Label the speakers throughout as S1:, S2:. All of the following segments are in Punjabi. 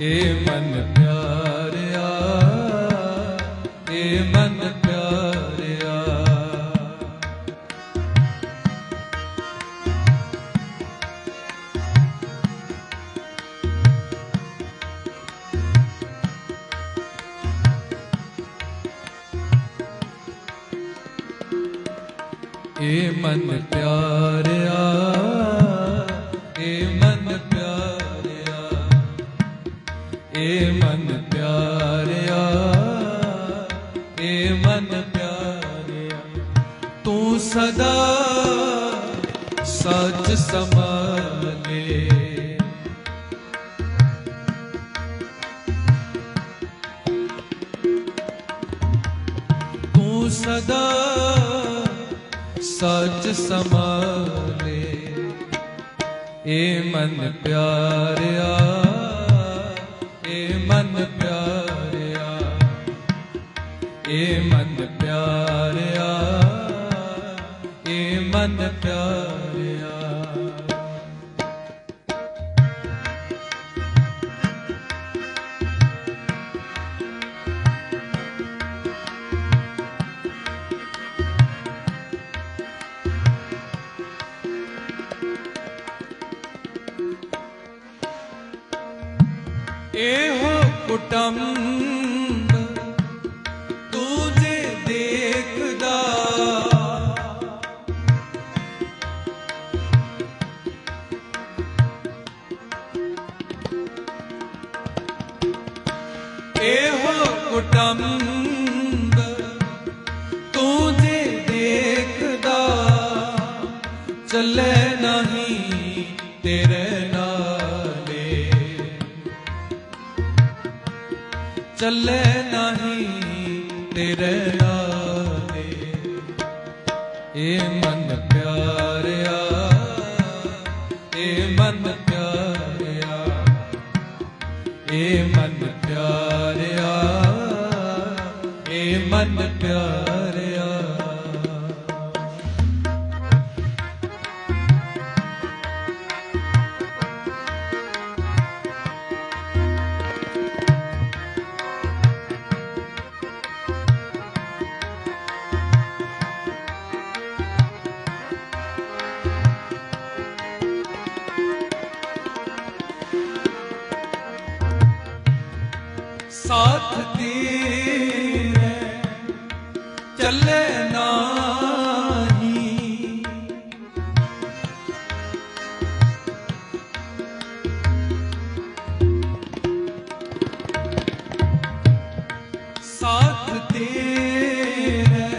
S1: ਏ ਮਨ ਪਿਆਰਿਆ ਏ ਮਨ ਪਿਆਰਿਆ। ਏ ਮਨ ਪਿਆਰਿਆ ਏ ਮਨ ਪਿਆਰਿਆ, ਏ ਮਨ ਪਿਆਰਿਆ, ਤੂੰ ਸਦਾ ਸੱਚ ਸਮਾਲੇ ਤੂੰ ਸਦਾ ਸੱਚ ਸਮਾਲੇ ਏ ਮਨ ਪਿਆਰਿਆ। ਏ ਮਨ ਪਿਆਰਿਆ ਏ ਮਨ ਪਿਆਰਿਆ। ਇਹੋ ਕੁਟੰਬ ਏ ਮਨ ਪਿਆਰਿਆ ਏ ਮਨ ਪਿਆਰਿਆ ਏ ਮਨ ਪਿਆਰਿਆ ਏ ਮਨ ਚੱਲੇ ਨਾਹੀ। ਸਾਥ ਤੇਰੇ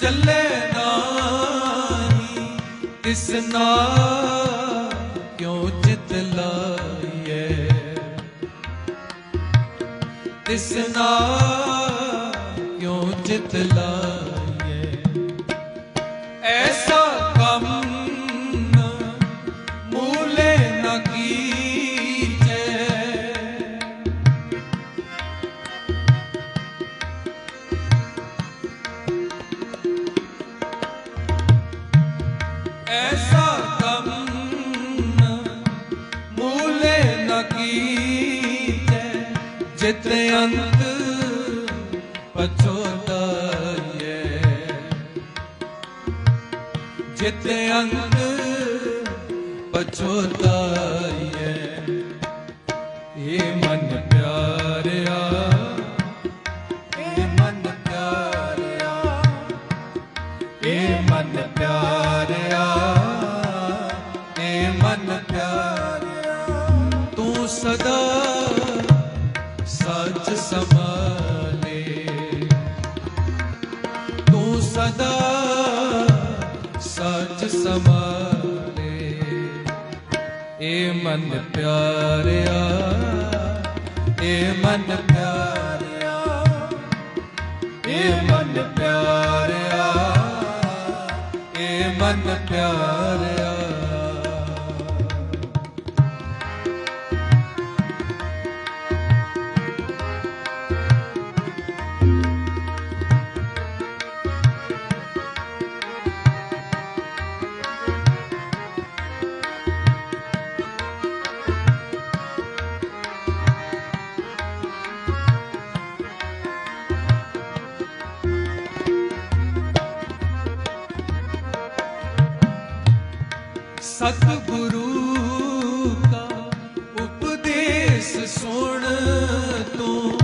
S1: ਚੱਲੇ ਨਾਹੀ। ਤਿਸ ਨਾਲ ਤਿਸ ਕਿਉਂ ਚਿਤ ਲਾਈਏ? ਐਸਾ ਕੰਮ ਮੂਲੇ ਨ ਕੀਜੈ ਜਿਤ ਅੰਤ ਪਛੋਤਾਈਐ ਜਿਤ ਅੰਤ ਪਛੋਤਾਈਐ ਇਹ ਮਨ ਪਿਆਰਿਆ ਇਹ ਮਨ ਪਿਆਰਿਆ ਇਹ ਮਨ ਪਿਆਰਿਆ ਇਹ ਮਨ ਪਿਆਰਿਆ। ਸਤਿਗੁਰੂ ਕਾ ਉਪਦੇਸ਼ ਸੁਣ ਤੂੰ।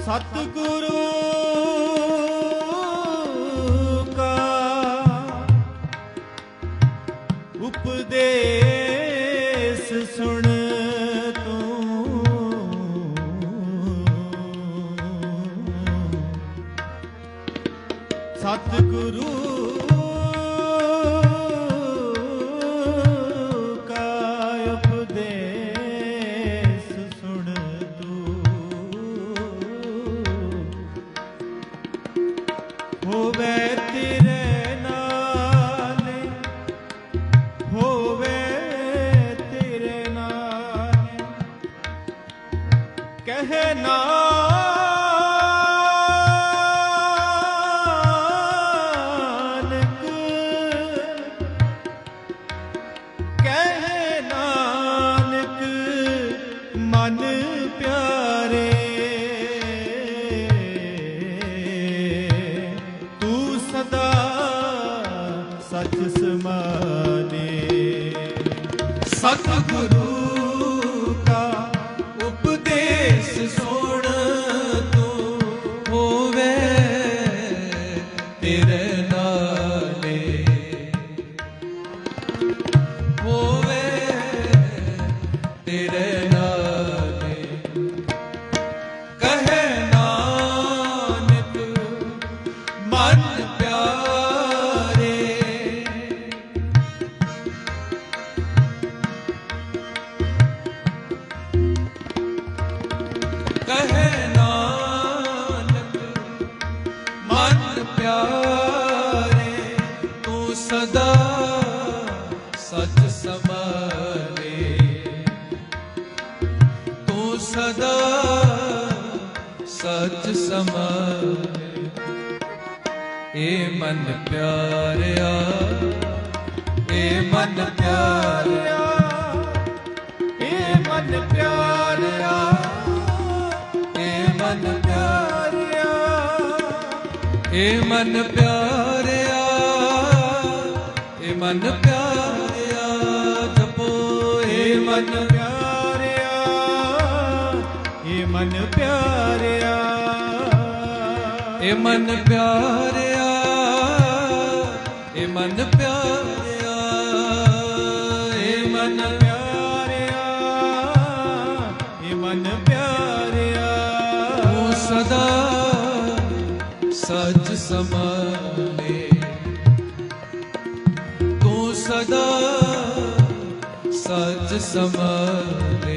S2: ਸਤਿਗੁਰੂ ਕਾ ਉਪਦੇਸ਼ ਸੁਣ ਤੂੰ। ਸਤਿਗੁਰੂ ਹੋਵੇ ਤੇਰੇ ਸਦਾ ਸੱਚ ਸਮਾਨੇ।
S1: ਸਤਿਗੁਰੂ ਸਚ ਸਮਾਲੇ ਤੂੰ ਸਦਾ ਸੱਚ ਸਮਾਲੇ ਏ ਮਨ ਪਿਆਰਿਆ, ਏ ਮਨ ਪਿਆਰਿਆ,
S2: ਏ ਮਨ ਪਿਆਰਿਆ,
S1: ਏ ਮਨ ਪਿਆਰਿਆ, ਏ ਮਨ ਪਿਆਰਿਆ ਮਨ ਮਨ
S2: ਪਿਆਰਿਆ ਏ ਮਨ ਪਿਆਰਿਆ।
S1: ਏ ਮਨ ਪਿਆਰਿਆ ਏ ਮਨ ਪਿਆਰਿਆ ਏ ਮਨ
S2: ਪਿਆਰਿਆ ਏ ਮਨ ਪਿਆਰਿਆ।
S1: ਤੂੰ ਸਦਾ ਸੱਚ ਸਮਾਲੇ ਤੂੰ ਸਦਾ ਸੱਚ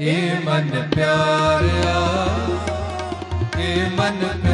S1: ਏ ਮਨ ਪਿਆਰਿਆ ਏ ਮਨ ਪਿਆਰਿਆ